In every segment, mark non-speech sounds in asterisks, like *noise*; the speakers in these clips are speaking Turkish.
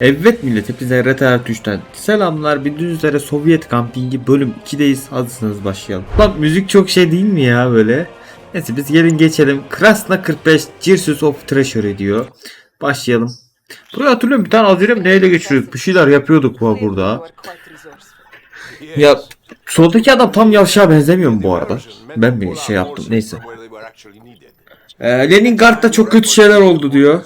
Evet millet hepinize RTR Tuş'tan selamlar bildiğiniz üzere Sovyet Kampingi bölüm 2'deyiz hazırsanız başlayalım. Lan müzik çok şey değil mi ya böyle? Neyse biz gelin geçelim. Krasna 45 Cirsus of Treasury diyor. Başlayalım. Buraya hatırlıyorum bir tane Azirem neyle geçiriyorduk bir şeyler yapıyorduk bu burada. Ya soldaki adam tam yavşağa benzemiyor mu bu arada? Ben bir şey yaptım neyse. Ee, Leningrad'da çok kötü şeyler oldu diyor.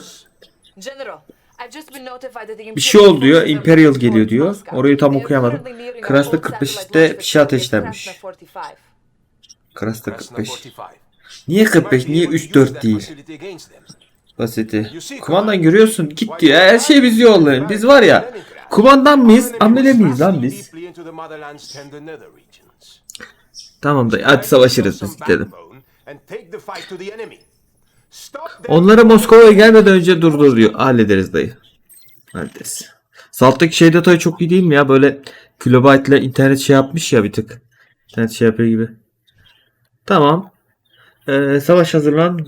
Bir şey oldu diyor. Imperial geliyor diyor. Orayı tam okuyamadım. Krasna 45'te 45'te bir şey ateşlenmiş. Krasna 45. Niye 45? Niye 3-4 değil? Basiti. Kumandan görüyorsun git diyor. Her şeyi biz yollayın. Biz var ya. Kumandan mıyız? Amele miyiz lan biz? Tamam da hadi savaşırız biz gidelim. Onları Moskova'ya gelmeden önce durdur diyor. Hallederiz dayı. Hallederiz. Salttaki şey detayı çok iyi değil mi ya? Böyle kilobayt ile internet şey yapmış ya bir tık. İnternet şey yapıyor gibi. Tamam. Ee, savaş hazırlan.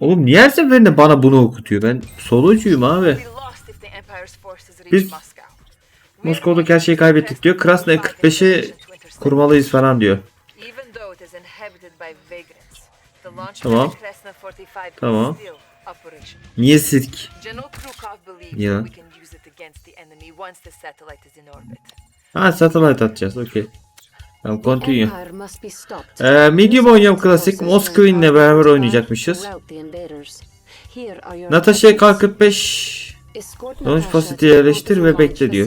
Oğlum niye her seferinde bana bunu okutuyor? Ben solocuyum abi. Biz Moskova'daki her şeyi kaybettik diyor. Krasnaya 45'i kurmalıyız falan diyor. Tamam. Tamam. Niye sirk? Ya. Ha satellite atacağız okey. Tamam continue. Ee, medium oynuyorum klasik. Moskvin'le beraber oynayacakmışız. Natasha K45 Launch Facility'ye yerleştir ve bekle diyor.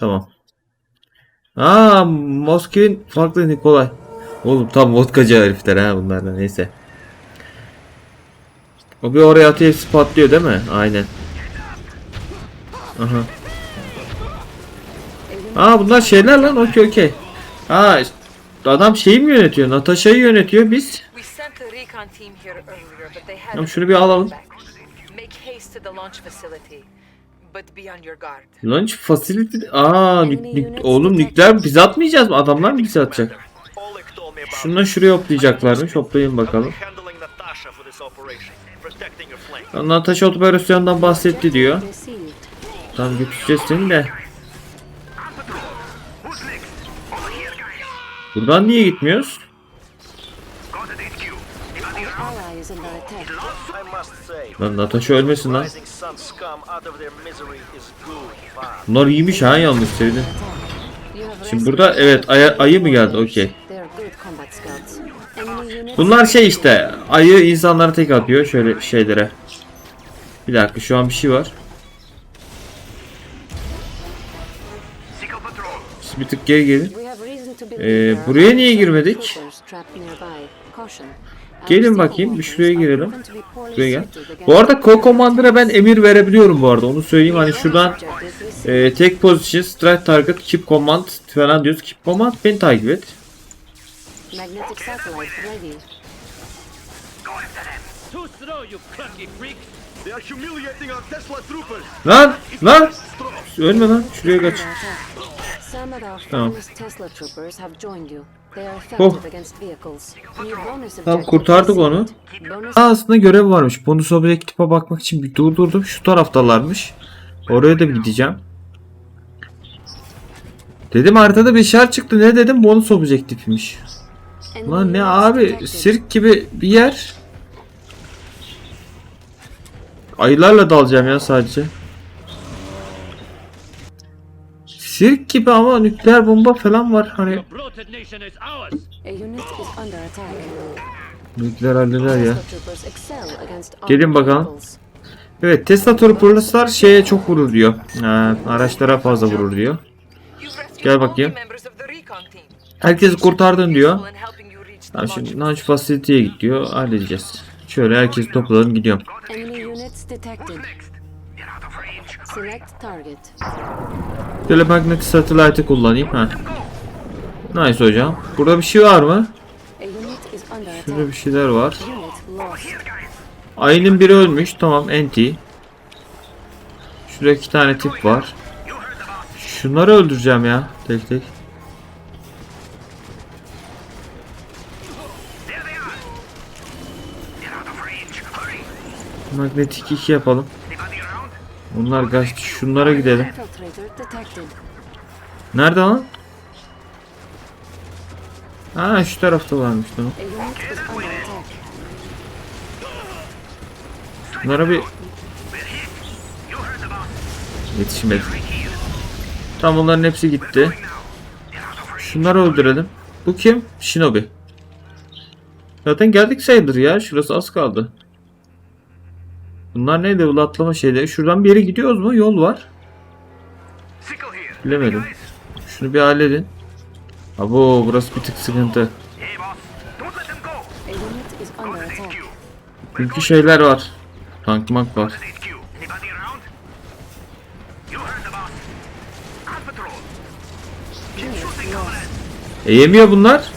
Tamam. Aa Moskvin farklı Nikolay. Oğlum tam vodkacı herifler ha bunlardan neyse. O bir oraya atıyor hepsi patlıyor değil mi? Aynen. Aha. Aa bunlar şeyler lan okey okey. Aa adam şeyi mi yönetiyor? Natasha'yı yönetiyor biz. Tamam şunu bir alalım. Launch Launch facility... Aa nük- nük- oğlum nükleer biz atmayacağız mı? Adamlar mı bizi atacak? Şundan şuraya hoplayacaklarmış. Hoplayın bakalım. Natasha operasyondan bahsetti diyor. Tam götüreceğiz seni de. Buradan niye gitmiyoruz? Lan Natasha ölmesin lan. Bunlar iyiymiş ha yalnız sevdim. Şimdi burada evet aya- ayı mı geldi? Okey. Bunlar şey işte ayı insanlara tek atıyor şöyle şeylere. Bir dakika şu an bir şey var. Bir tık geri gelin. Ee, buraya niye girmedik? Gelin bakayım bir şuraya girelim. Şuraya gel. Bu arada Ko Commander'a ben emir verebiliyorum bu arada onu söyleyeyim hani şuradan e, tek position, strike target, keep command falan diyoruz. Keep command beni takip et. Magnetic satellite ready. Too slow, you clunky freak! They are humiliating our Tesla troopers! Lan lan ölme lan şuraya kaç. Some of our Tamam. Tesla troopers have joined you. They are Oh. effective against vehicles. New bonus Tamam objective kurtardık onu. Bonus Aa, aslında görev varmış. Bonus objektife bakmak için bir durdurdum. Şu taraftalarmış. Oraya da bir gideceğim. Dedim haritada bir işaret çıktı. Ne dedim? Bonus objektifmiş. Enemy Lan ne abi? Sirk gibi bir yer. Ayılarla dalacağım ya sadece. Sirk gibi ama nükleer bomba falan var. Hani nükleer halleder ya. Troopers Gelin bakalım. Evet Tesla Troopers'lar şeye çok vurur diyor. Ha, araçlara fazla vurur diyor. Gel bakayım. Herkesi kurtardın diyor. Tamam şimdi launch facility'ye git diyor. Halledeceğiz. Şöyle herkesi topladım gidiyorum. Telemagnetic satellite'ı kullanayım. Ha. Nice hocam. Burada bir şey var mı? Şurada bir şeyler var. Ayının biri ölmüş. Tamam NT. Şurada iki tane tip var. Şunları öldüreceğim ya. Tek tek. Magnetik 2 yapalım. Onlar kaçtı. Şunlara gidelim. Nerede lan? Ha şu tarafta varmış attack. Bunlara bir yetişmedi. Tamam onların hepsi gitti. Şunları öldürelim. Bu kim? Shinobi. Zaten geldik sayılır ya. Şurası az kaldı. Bunlar neydi bu atlama şeyleri? Şuradan bir yere gidiyoruz mu? Yol var. Bilemedim. Şunu bir halledin. Abo burası bir tık sıkıntı. Çünkü şeyler var. Tank mank var. Anybody around?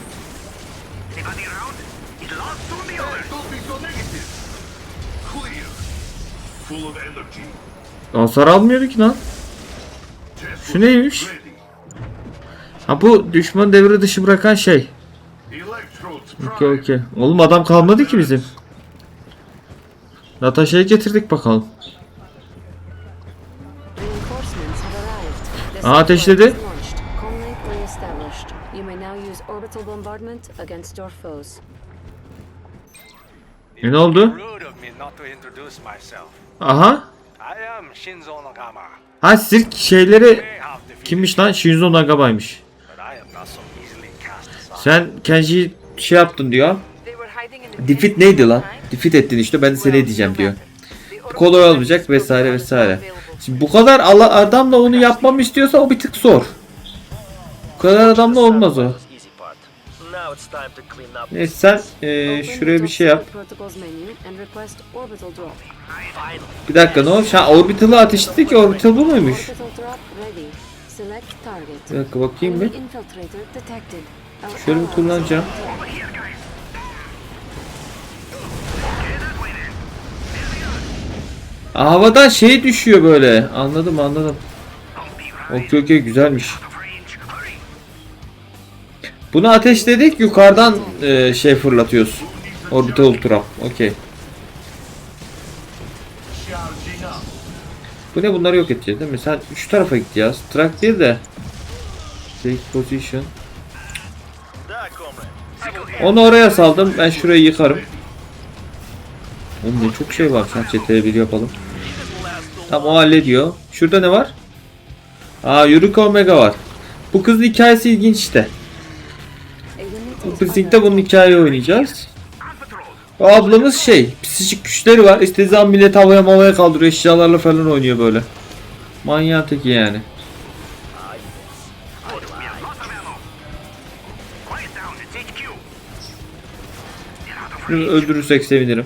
Hasar almıyordu ki lan. Şu neymiş? Ha bu düşman devre dışı bırakan şey. Okey okey. Oğlum adam kalmadı ki bizim. Natasha'yı getirdik bakalım. Aa, ateşledi. E ne oldu? Aha. Ha sirk şeyleri kimmiş lan? Shinzo Nagaba'ymış. Sen Kenji'yi şey yaptın diyor. Defeat neydi lan? Defeat ettin işte ben de seni edeceğim diyor. Kolay olmayacak vesaire vesaire. Şimdi bu kadar adamla onu yapmamı istiyorsa o bir tık zor. Bu kadar adamla olmaz o. Neyse sen Open şuraya bir şey yap. Bir dakika ne oldu? Şu an orbital'ı ateşledi ki orbital bu muymuş? Bir dakika bakayım bir. Şöyle bir kullanacağım. havadan şey düşüyor böyle. Anladım anladım. Okey okey güzelmiş. Bunu ateşledik yukarıdan e, şey fırlatıyoruz. Orbital ultra. Okey. Bu ne bunları yok edeceğiz değil mi? Sen şu tarafa git ya. Track değil de. Take position. There, comrade. Onu oraya saldım. Ben şurayı yıkarım. Oğlum ne çok şey var. Sen çeteye bir yapalım. Tamam o hallediyor. Şurada ne var? Aa Yuriko Omega var. Bu kızın hikayesi ilginç işte. Bu under bunun hikayeyi oynayacağız. O ablamız şey, psikik güçleri var. İstediği zaman millet havaya mavaya kaldırıyor, eşyalarla falan oynuyor böyle. Manyağın teki yani. Şunu öldürürsek sevinirim.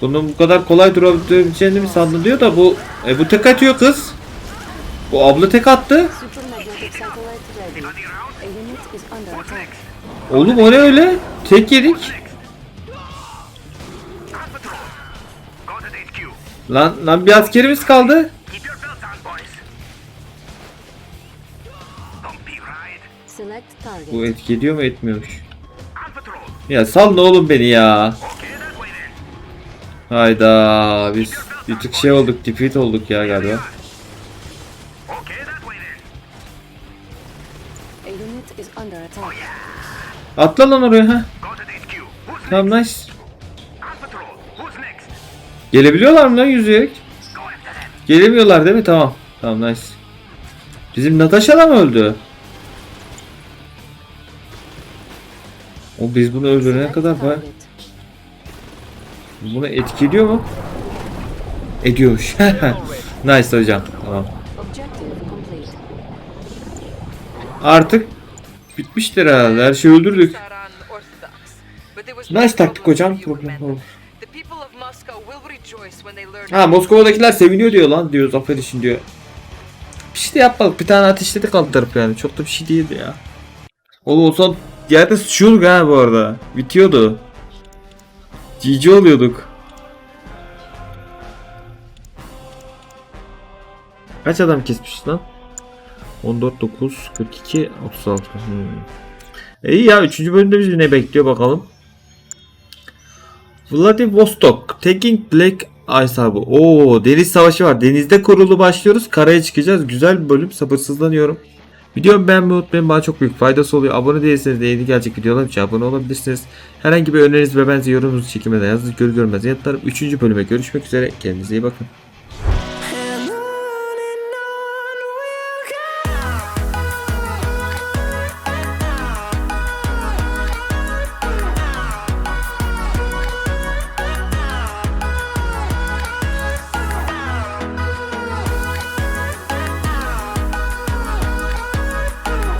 Bunun bu kadar kolay durabileceğini mi sandın diyor da bu e, bu tek atıyor kız. Bu abla tek attı. Oğlum o ne öyle? Tek yedik. Lan lan bir askerimiz kaldı. Bu etki ediyor mu etmiyormuş. Ya sal oğlum beni ya. Hayda biz bir tık şey olduk defeat olduk ya galiba. Atla lan oraya ha. Tamam nice. Gelebiliyorlar mı lan yüzerek? Gelemiyorlar değil mi? Tamam. Tamam nice. Bizim Natasha da mı öldü? O biz bunu öldürene kadar target. Bunu etkiliyor mu? Ediyormuş. *laughs* nice hocam. Tamam. Artık bitmiştir herhalde. Her şeyi öldürdük. Nice taktik hocam. Problem learn Ha Moskova'dakiler seviniyor diyor lan diyor zafer için diyor. Bir şey de yapmadık. Bir tane ateşledik alt tarafı yani. Çok da bir şey değildi ya. Oğlum o son yerde sıçıyorduk ha bu arada. Bitiyordu. GG oluyorduk. Kaç adam kesmiş lan? 14 9 42 36. Hmm. İyi ya 3. bölümde bizi ne bekliyor bakalım. Vladivostok. Taking Black Ice Harbor. Oo deniz savaşı var. Denizde kurulu başlıyoruz. Karaya çıkacağız. Güzel bir bölüm. Sabırsızlanıyorum. Videomu beğenmeyi unutmayın. Bana çok büyük faydası oluyor. Abone değilseniz de yeni gelecek videolar için abone olabilirsiniz. Herhangi bir öneriniz ve benzi yorumunuzu çekimde yazın. Görür görmez yanıtlarım. 3. bölüme görüşmek üzere. Kendinize iyi bakın.